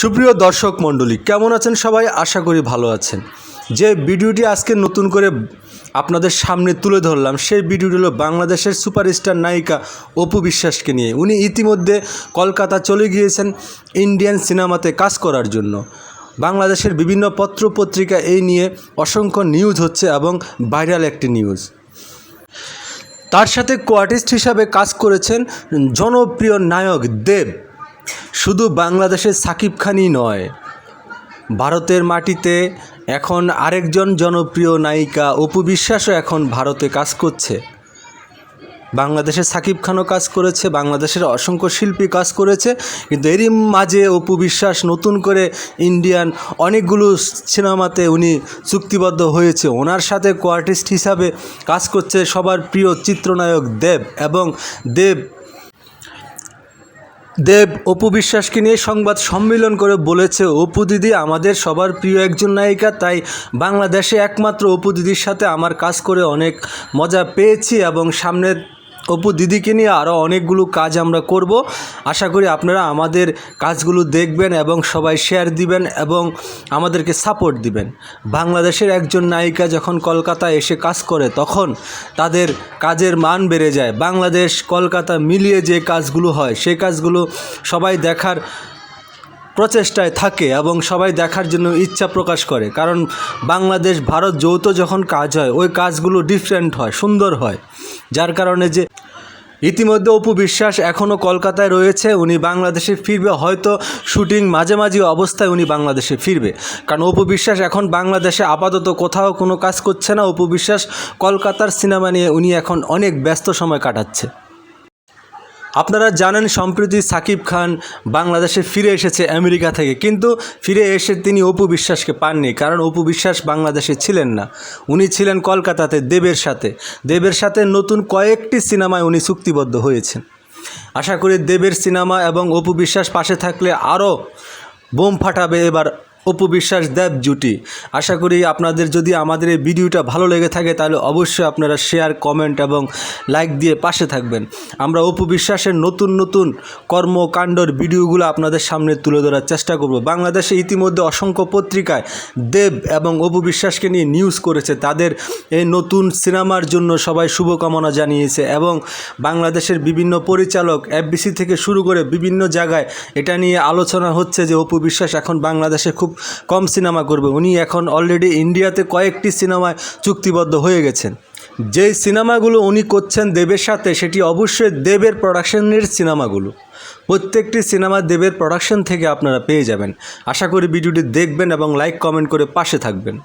সুপ্রিয় দর্শক মণ্ডলী, কেমন আছেন সবাই? আশা করি ভালো আছেন। যে ভিডিওটি আজকে নতুন করে আপনাদের সামনে তুলে ধরলাম, সেই ভিডিওটি হলো বাংলাদেশের সুপারস্টার নায়িকা অপু বিশ্বাসকে নিয়ে। উনি ইতিমধ্যে কলকাতা চলে গিয়েছেন ইন্ডিয়ান সিনেমাতে কাজ করার জন্য। বাংলাদেশের বিভিন্ন পত্র পত্রিকা এই নিয়ে অসংখ্য নিউজ হচ্ছে এবং ভাইরাল একটি নিউজ। তার সাথে কোয়ার্টিস্ট হিসাবে কাজ করেছেন জনপ্রিয় নায়ক দেব। শুধু বাংলাদেশের সাকিব খানই নয়, ভারতের মাটিতে এখন আরেকজন জনপ্রিয় নায়িকা অপু বিশ্বাসও এখন ভারতে কাজ করছে। বাংলাদেশের সাকিব খানও কাজ করেছে, বাংলাদেশের অসংখ্য শিল্পী কাজ করেছে, কিন্তু এরই মাঝে অপু বিশ্বাস নতুন করে ইন্ডিয়ান অনেকগুলো সিনেমাতে উনি চুক্তিবদ্ধ হয়েছে। ওনার সাথে কোয়ার্টিস্ট হিসাবে কাজ করছে সবার প্রিয় চিত্রনায়ক দেব এবং দেব দেব, অপু বিশ্বাসকে নিয়ে সংবাদ সম্মেলন করে বলেছে, অপু দিদি, আমাদের সবার প্রিয় একজন নায়িকা, তাই বাংলাদেশে একমাত্র অপু দিদির সাথে আমার কাজ করে অনেক মজা পেয়েছি এবং সামনের অপু দিদিকে নিয়ে আরও অনেকগুলো কাজ আমরা করব। আশা করি আপনারা আমাদের কাজগুলো দেখবেন এবং সবাই শেয়ার দিবেন এবং আমাদেরকে সাপোর্ট দিবেন। বাংলাদেশের একজন নায়িকা যখন কলকাতায় এসে কাজ করে, তখন তাদের কাজের মান বেড়ে যায়। বাংলাদেশ, কলকাতা মিলিয়ে যে কাজগুলো হয় সেই কাজগুলো সবাই দেখার প্রচেষ্টায় থাকে এবং সবাই দেখার জন্য ইচ্ছা প্রকাশ করে। কারণ বাংলাদেশ, ভারত যৌথ যখন কাজ হয়, ওই কাজগুলো ডিফারেন্ট হয়, সুন্দর হয়। যার কারণে যে ইতিমধ্যে অপু বিশ্বাস এখনও কলকাতায় রয়েছে। উনি বাংলাদেশে ফিরবে। হয়তো শুটিং মাঝামাঝি অবস্থায় উনি বাংলাদেশে ফিরবে। কারণ অপু বিশ্বাস এখন বাংলাদেশে আপাতত কোথাও কোনো কাজ করছে না। অপু বিশ্বাস কলকাতার সিনেমা নিয়ে উনি এখন অনেক ব্যস্ত সময় কাটাচ্ছে। আপনারা জানেন, সম্প্রতি সাকিব খান বাংলাদেশে ফিরে এসেছে আমেরিকা থেকে। কিন্তু ফিরে এসে তিনি অপু বিশ্বাসকে পাননি, কারণ অপু বিশ্বাস বাংলাদেশে ছিলেন না। উনি ছিলেন কলকাতাতে দেবের সাথে। দেবের সাথে নতুন কয়েকটি সিনেমায় উনি চুক্তিবদ্ধ হয়েছেন। আশা করি দেবের সিনেমা এবং অপু বিশ্বাস পাশে থাকলে আরও বোম ফাটাবে এবার অপু বিশ্বাস দেব জুটি। আশা করি আপনাদের যদি আমাদের এই ভিডিওটা ভালো লেগে থাকে, তাহলে অবশ্যই আপনারা শেয়ার কমেন্ট এবং লাইক দিয়ে পাশে থাকবেন। আমরা অপু বিশ্বাসের নতুন নতুন কর্মকাণ্ডর ভিডিওগুলো আপনাদের সামনে তুলে ধরার চেষ্টা করব। বাংলাদেশে ইতিমধ্যে অসংখ্য পত্রিকায় দেব এবং অপু বিশ্বাসকে নিয়ে নিউজ করেছে। তাদের এই নতুন সিনেমার জন্য সবাই শুভকামনা জানিয়েছে এবং বাংলাদেশের বিভিন্ন পরিচালক এফবিসি থেকে শুরু করে বিভিন্ন জায়গায় এটা নিয়ে আলোচনা হচ্ছে যে অপু বিশ্বাস এখন বাংলাদেশে খুব কম সিনেমা করবে। উনি এখন অলরেডি ইন্ডিয়াতে কয়েকটি সিনেমায় চুক্তিবদ্ধ হয়ে গেছেন। যেই সিনেমাগুলো উনি করছেন দেবের সাথে, সেটি অবশ্যই দেবের প্রোডাকশনের সিনেমাগুলো। প্রত্যেকটি সিনেমা দেবের প্রোডাকশন থেকে আপনারা পেয়ে যাবেন। আশা করি ভিডিওটি দেখবেন এবং লাইক কমেন্ট করে পাশে থাকবেন।